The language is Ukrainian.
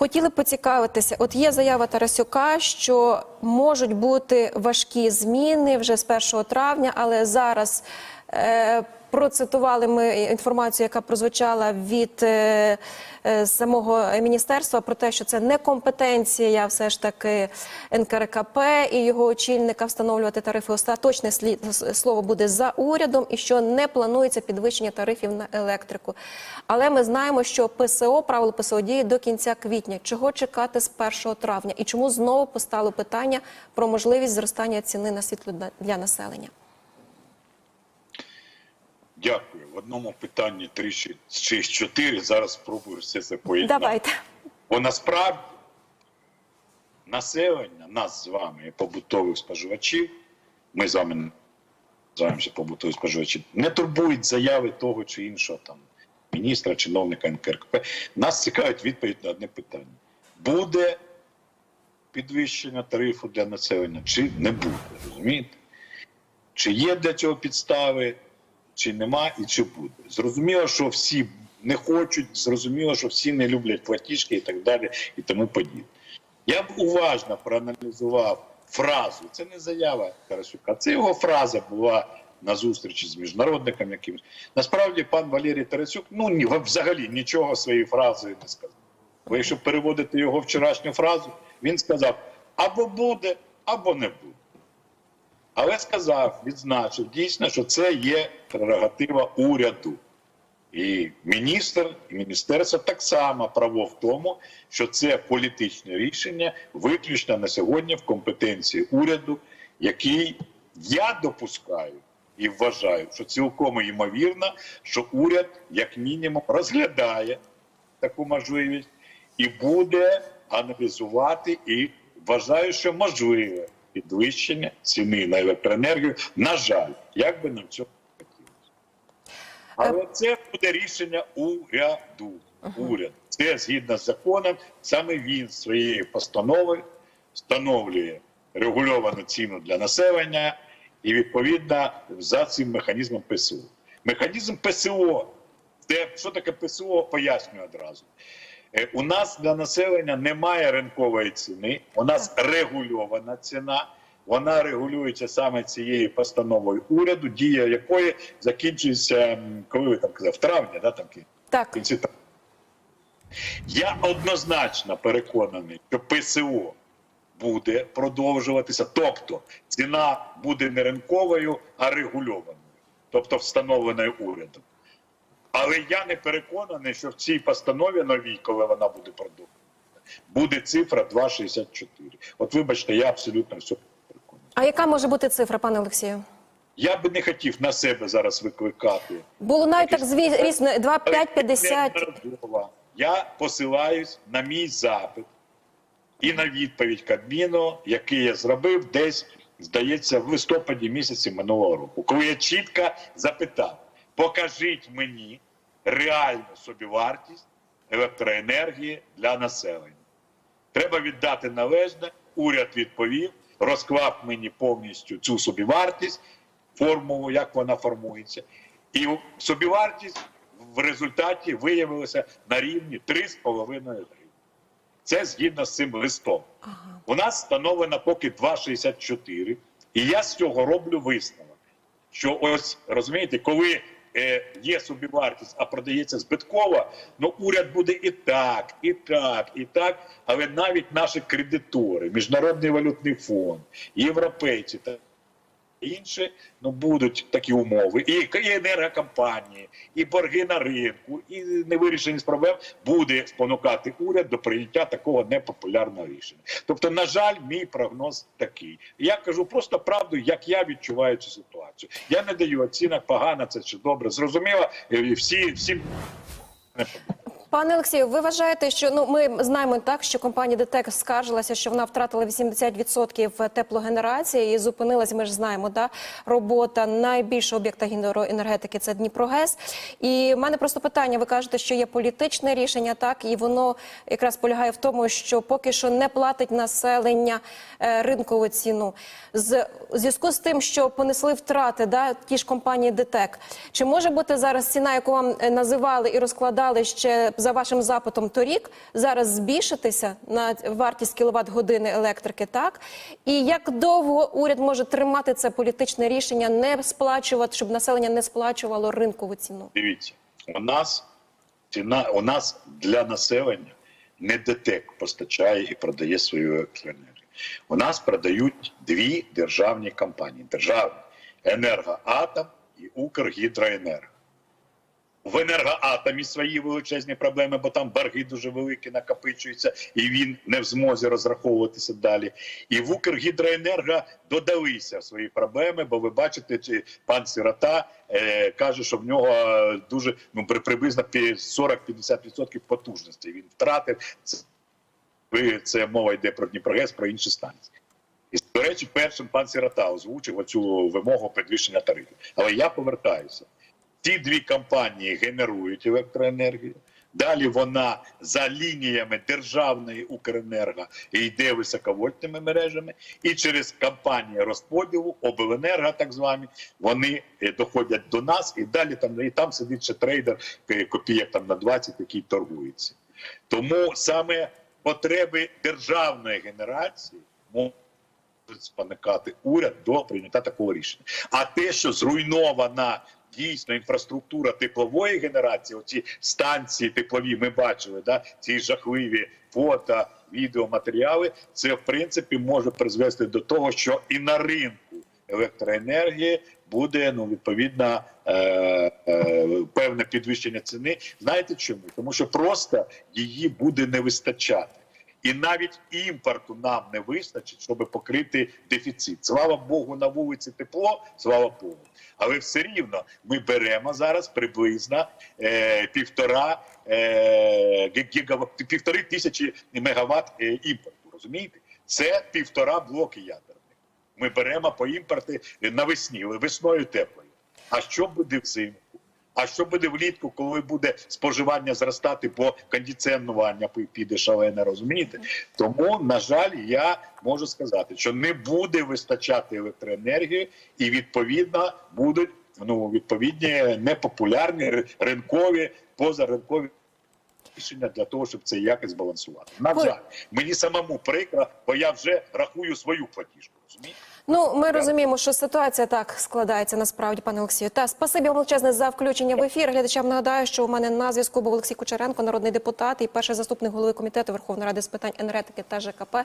Хотіли поцікавитися, от є заява Тарасюка, що можуть бути важкі зміни вже з 1 травня, але зараз е, процитували ми інформацію, яка прозвучала від е, е, самого міністерства про те, що це не компетенція все ж таки НКРКП і його очільника встановлювати тарифи. Остаточне слід, слово буде за урядом, і що не планується підвищення тарифів на електрику. Але ми знаємо, що ПСО правило ПСО діє до кінця квітня. Чого чекати з 1 травня? І чому знову постало питання про можливість зростання ціни на світло для- населення? Дякую. В одному питанні 3 чи 4. Зараз спробую все це поєднати. Давайте. Бо насправді населення, нас з вами, побутових споживачів, ми з вами називаємося побутові споживачі, не турбують заяви того чи іншого там міністра, чиновника НКРКП. Нас цікавить відповідь на одне питання: буде підвищення тарифу для населення, чи не буде? Розумієте? Чи є для цього підстави, чи нема, і чи буде. Зрозуміло, що всі не хочуть, зрозуміло, що всі не люблять платіжки і так далі, і тому подібне. Я б уважно проаналізував фразу. Це не заява Тарасюка, це його фраза була на зустрічі з міжнародником якимось. Насправді, пан Валерій Тарасюк ну ні, взагалі нічого своєю фразою не сказав. Бо якщо переводити його вчорашню фразу, він сказав: або буде, або не буде. Але сказав, відзначив дійсно, що це є прерогатива уряду. І міністр і міністерство так само право в тому, що це політичне рішення виключно на сьогодні в компетенції уряду, який я допускаю і вважаю, що цілком ймовірно, що уряд, як мінімум, розглядає таку можливість і буде аналізувати і вважаю, що можливе підвищення ціни на електроенергію. На жаль, як би нам цього не хотілося. Але це буде рішення уряду. Уряд. Це згідно з законом, саме він своєю постановою встановлює регульовану ціну для населення і відповідно за цим механізмом ПСО. Механізм ПСО, це що таке ПСО, пояснюю одразу. Е, У нас для населення немає ринкової ціни, у нас регульована ціна. Вона регулюється саме цією постановою уряду, дія якої закінчується, коли ви там казали, в травні, да, там Так. кінці травня. Я однозначно переконаний, що ПСО буде продовжуватися, тобто ціна буде не ринковою, а регульованою, тобто встановленою урядом. Але я не переконаний, що в цій постанові новій, коли вона буде продовжена, буде цифра 2,64. От вибачте, я абсолютно все переконаний. А яка може бути цифра, пане Олексію? Я би не хотів на себе зараз викликати. Було навіть так звісно, 2,5-50. Я посилаюсь на мій запит і на відповідь Кабміну, який я зробив десь, здається, в листопаді місяці минулого року, коли я чітко запитав: покажіть мені реальну собівартість електроенергії для населення. Треба віддати належне. Уряд відповів, розклав мені повністю цю собівартість, формулу, як вона формується. І собівартість в результаті виявилася на рівні 3,5 гривні. Це згідно з цим листом. У нас встановлено поки 2,64. І я з цього роблю висновок. Що ось розумієте, коли є собівартість, а продається збитково, ну уряд буде і так, і так, і так. Але навіть наші кредитори, Міжнародний валютний фонд, європейці та інші, ну будуть такі умови, і, і енергокомпанії, і борги на ринку, і невирішеність проблем буде спонукати уряд до прийняття такого непопулярного рішення. Тобто, на жаль, мій прогноз такий. Я кажу просто правду, як я відчуваю цю ситуацію. Я не даю оцінок, погано це чи добре. Зрозуміло, всі всі. Пане Олексію, ви вважаєте, що ну ми знаємо так, що компанія ДТЕК скаржилася, що вона втратила 80% теплогенерації і зупинилась. Ми ж знаємо, да робота найбільшого об'єкта гідроенергетики це Дніпрогес. І в мене просто питання: ви кажете, що є політичне рішення, так і воно якраз полягає в тому, що поки що не платить населення е, ринкову ціну. З зв'язку з тим, що понесли втрати, да ті ж компанії ДТЕК. Чи може бути зараз ціна, яку вам е, називали і розкладали ще за вашим запитом торік, зараз збільшитися на вартість кіловат години електрики, так? І як довго уряд може тримати це політичне рішення, не сплачувати, щоб населення не сплачувало ринкову ціну? Дивіться, у нас ціна у нас для населення не ДТЕК постачає і продає свою електроенергію. У нас продають дві державні компанії: державні енергоатом і Укргідроенерго. В енергоатомі свої величезні проблеми, бо там борги дуже великі накопичуються, і він не в змозі розраховуватися далі. І в Укргідроенерго додалися свої проблеми, бо ви бачите, пан Сирота е, каже, що в нього дуже ну приблизно 40-50% потужності. Він втратив це. Це мова йде про Дніпрогес, про інші станції. І до речі, першим пан Сирота озвучив оцю вимогу підвищення тарифів. Але я повертаюся. Ці дві компанії генерують електроенергію. Далі вона за лініями державної Укренерго йде високовольтними мережами, і через компанії розподілу, обленерго, так звані, вони е, доходять до нас, і далі там і там сидить ще трейдер е, копійок там на 20, який торгується. Тому саме потреби державної генерації можуть спонукати уряд до прийняття такого рішення. А те, що зруйнована дійсно інфраструктура теплової генерації, оці станції теплові, ми бачили, да, ці жахливі фото, відеоматеріали, це в принципі може призвести до того, що і на ринку електроенергії буде ну відповідно е, е, певне підвищення ціни. Знаєте чому? Тому що просто її буде не вистачати. І навіть імпорту нам не вистачить, щоб покрити дефіцит. Слава Богу, на вулиці тепло, слава Богу. Але все рівно ми беремо зараз приблизно е, півтора е, гігават, півтори тисячі мегаватт е, імпорту. Розумієте? Це півтора блоки ядерних. Ми беремо по імпорти навесні, весною теплою. А що буде взимку? А що буде влітку, коли буде споживання зростати, бо кондиціонування пі- піде шалене, розумієте? Тому, на жаль, я можу сказати, що не буде вистачати електроенергії, і відповідно будуть ну відповідні непопулярні ри- ринкові, позаринкові рішення для того, щоб це якось збалансувати. На жаль, мені самому прикро, бо я вже рахую свою платіжку. Розумієте? Ну, ми розуміємо, що ситуація так складається насправді, пане Олексію. Та спасибі вам величезне за включення в ефір. Глядачам нагадаю, що у мене на зв'язку був Олексій Кучеренко, народний депутат і перший заступник голови комітету Верховної ради з питань енергетики та ЖКП.